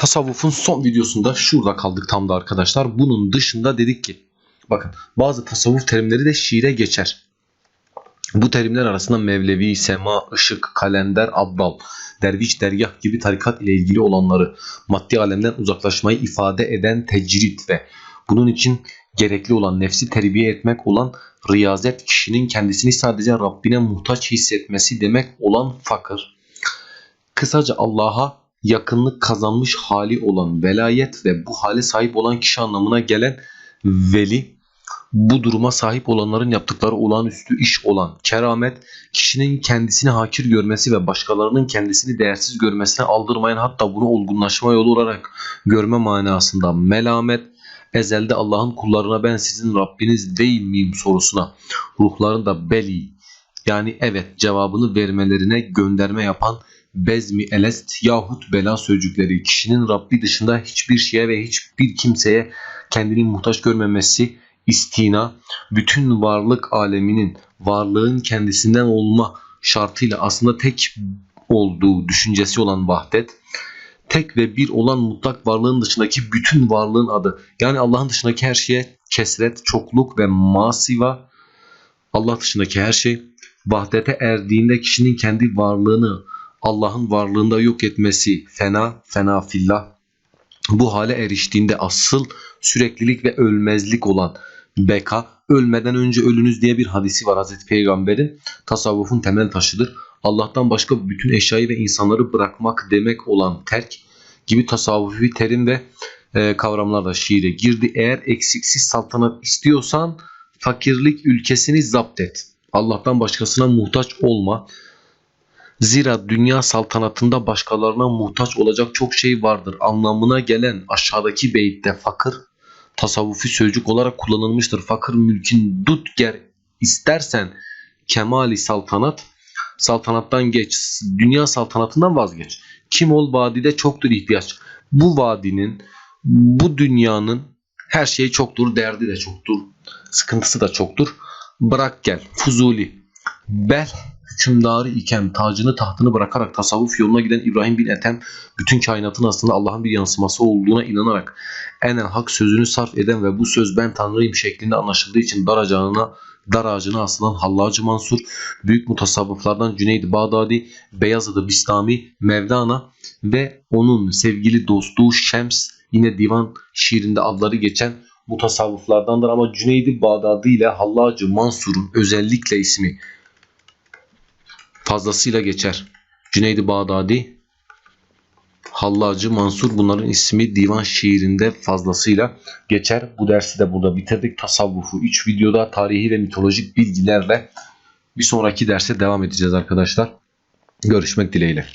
tasavvufun son videosunda şurada kaldık tam da arkadaşlar. Bunun dışında dedik ki bakın bazı tasavvuf terimleri de şiire geçer. Bu terimler arasında Mevlevi, Sema, Işık, Kalender, Abdal, Derviş, Dergah gibi tarikat ile ilgili olanları maddi alemden uzaklaşmayı ifade eden tecrit ve bunun için gerekli olan nefsi terbiye etmek olan riyazet kişinin kendisini sadece Rabbine muhtaç hissetmesi demek olan fakir. Kısaca Allah'a yakınlık kazanmış hali olan velayet ve bu hale sahip olan kişi anlamına gelen veli bu duruma sahip olanların yaptıkları olağanüstü iş olan keramet, kişinin kendisini hakir görmesi ve başkalarının kendisini değersiz görmesine aldırmayan hatta bunu olgunlaşma yolu olarak görme manasında melamet, ezelde Allah'ın kullarına ben sizin Rabbiniz değil miyim sorusuna ruhların da beli yani evet cevabını vermelerine gönderme yapan bezmi elest yahut bela sözcükleri kişinin Rabbi dışında hiçbir şeye ve hiçbir kimseye kendini muhtaç görmemesi istina, bütün varlık aleminin varlığın kendisinden olma şartıyla aslında tek olduğu düşüncesi olan vahdet, tek ve bir olan mutlak varlığın dışındaki bütün varlığın adı. Yani Allah'ın dışındaki her şeye kesret, çokluk ve masiva, Allah dışındaki her şey vahdete erdiğinde kişinin kendi varlığını Allah'ın varlığında yok etmesi, fena, fena fillah, bu hale eriştiğinde asıl süreklilik ve ölmezlik olan beka, ölmeden önce ölünüz diye bir hadisi var Hazreti Peygamber'in tasavvufun temel taşıdır. Allah'tan başka bütün eşyayı ve insanları bırakmak demek olan terk gibi tasavvufi terim ve e, kavramlar da şiire girdi. Eğer eksiksiz saltanat istiyorsan fakirlik ülkesini zapt et. Allah'tan başkasına muhtaç olma. Zira dünya saltanatında başkalarına muhtaç olacak çok şey vardır. Anlamına gelen aşağıdaki beyitte fakir tasavvufi sözcük olarak kullanılmıştır. Fakir mülkin dut ger istersen kemali saltanat saltanattan geç. Dünya saltanatından vazgeç. Kim ol vadide çoktur ihtiyaç. Bu vadinin bu dünyanın her şeyi çoktur, derdi de çoktur, sıkıntısı da çoktur. Bırak gel. Fuzuli. Bel hükümdarı iken tacını tahtını bırakarak tasavvuf yoluna giden İbrahim bin Ethem bütün kainatın aslında Allah'ın bir yansıması olduğuna inanarak enen hak sözünü sarf eden ve bu söz ben tanrıyım şeklinde anlaşıldığı için dar ağacına, dar ağacına asılan Hallacı Mansur, büyük mutasavvıflardan Cüneyd Bağdadi, Beyazıdı Bistami, Mevlana ve onun sevgili dostu Şems yine divan şiirinde adları geçen mutasavvıflardandır. Ama Cüneyd-i Bağdadi ile Hallacı Mansur'un özellikle ismi fazlasıyla geçer. Cüneyd-i Bağdadi, Hallacı Mansur bunların ismi divan şiirinde fazlasıyla geçer. Bu dersi de burada bitirdik. Tasavvufu 3 videoda tarihi ve mitolojik bilgilerle bir sonraki derse devam edeceğiz arkadaşlar. Görüşmek dileğiyle.